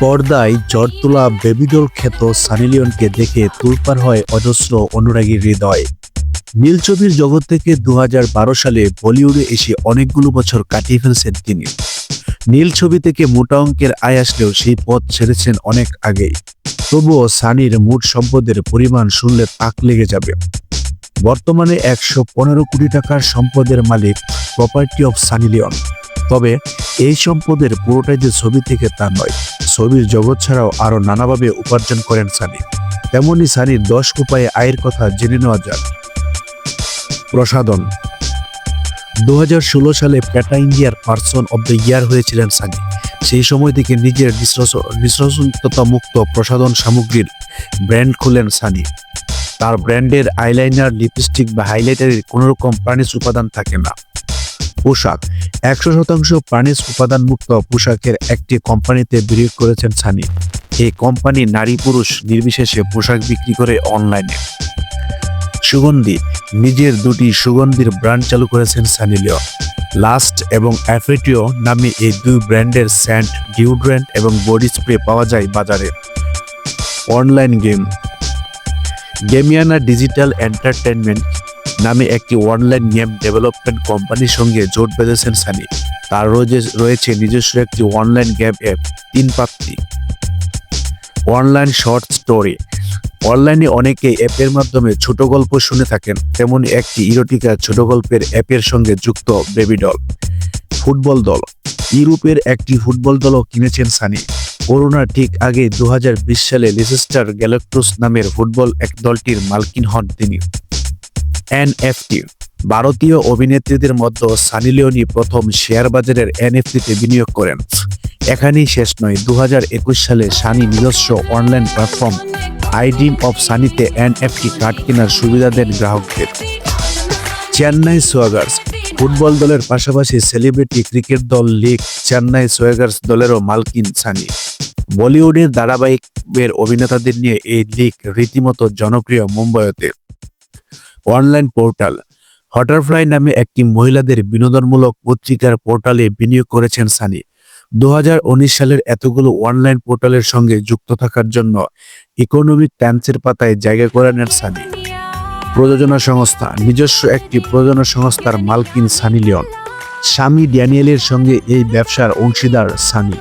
পর্দায় জ্বর তোলা বেবিডোল খ্যাত সানিলিয়নকে দেখে তুলপার হয় অজস্র অনুরাগী হৃদয়। নীলছবির জগৎ থেকে দু হাজার বারো সালে বলিউডে এসে অনেকগুলো বছর কাটিয়ে ফেলছেন তিনি। নীল ছবি থেকে মোটা অঙ্কের আয় আসলেও সেই পথ ছেড়েছেন অনেক আগেই। তবুও সানির মোট সম্পদের পরিমাণ শুনলে তাক লেগে যাবে। বর্তমানে একশো পনেরো কোটি টাকার সম্পদের মালিক প্রপার্টি অফ সানি লিওন তবে এই সম্পদের পুরোটাই যে ছবি থেকে তা নয়, ছবির জগৎ ছাড়াও আরও নানাভাবে উপার্জন করেন সানি। তেমনি সানির দশ উপায়ে আয়ের কথা জেনে নেওয়া যাক। প্রসাদন দু হাজার ষোলো সালে প্যাটা ইন্ডিয়ার পার্সন অব দ্য ইয়ার হয়েছিলেন সানি সেই সময় থেকে নিজের মুক্ত প্রসাধন সামগ্রীর ব্র্যান্ড খুলেন সানি তার ব্র্যান্ডের আইলাইনার, লিপস্টিক বা হাইলাইটারের কোনো রকম প্রাণীজ উপাদান থাকে না। পোশাক, একশো শতাংশ প্রাণীজ উপাদান মুক্ত পোশাকের একটি কোম্পানিতে বিনিয়োগ করেছেন সানি এই কোম্পানি নারী পুরুষ নির্বিশেষে পোশাক বিক্রি করে অনলাইনে। সুগন্ধি। নিজের দুটি সুগন্ধির ব্র্যান্ড চালু করেছেন সানি লিওন লাস্ট এবং অ্যাফেটিও নামে এই দুই ব্র্যান্ডের স্যান্ড ডিউড্রেন্ট এবং বডি স্প্রে পাওয়া যায় বাজারে। Online game Gamiana digital entertainment নামে একটি অনলাইন গেম ডেভেলপমেন্ট কোম্পানির সঙ্গে জোট বেঁধেছেন সানি তার রয়েছে নিজস্ব একটি অনলাইন গেম অ্যাপ তিন পাত্তি অনলাইন শর্ট স্টোরি অনলাইনে অনেকে অ্যাপের মাধ্যমে ছোট গল্প শুনে থাকেন, তেমন একটি ইরোটিকা ছোট গল্পের অ্যাপের সঙ্গে যুক্ত বেবি ডল ফুটবল দল। ইউরোপের একটি ফুটবল দলও কিনেছেন সানি। করোনার ঠিক আগে দু হাজার বিশ সালে লিসেস্টার গ্যালাক্টোস নামের ফুটবল এক দলটির মালকিন হন তিনি। এনএফটি ভারতীয় অভিনেত্রীদের মধ্যে সানি লিওনি প্রথম শেয়ার বাজারের এনএফটিতে বিনিয়োগ করেন। এখানেই শেষ নয় দু সালে সানি নিজস্ব অনলাইন প্ল্যাটফর্ম আইডিম অফ সানিতে এনএফটি কার্ড কেনার সুবিধা দেন গ্রাহকদের। চেন্নাই সোয়াগার্স, ফুটবল দলের পাশাপাশি সেলিব্রিটি ক্রিকেট দল লিগ, চেন্নাই সোয়াগার্স দলেরও মালকিন সানি। বলিউডের ধারাবাহিকের অভিনেতাদের নিয়ে এই লিগ রীতিমতো জনপ্রিয় মুম্বাইতে। অনলাইন পোর্টাল, হটারফ্লাই নামে একটি মহিলাদের বিনোদনমূলক পত্রিকার পোর্টালে বিনিয়োগ করেছেন সানি। দু হাজার উনিশ সালের এতগুলো অনলাইন পোর্টালের সঙ্গে যুক্ত থাকার জন্য ইকোনমিক টাইমসের পাতায় জায়গা করে নেন সানি প্রযোজনা সংস্থা, নিজস্ব একটি প্রযোজনা সংস্থার মালকিন সানি লিওন। স্বামী ড্যানিয়েলের সঙ্গে এই ব্যবসার অংশীদার সানি।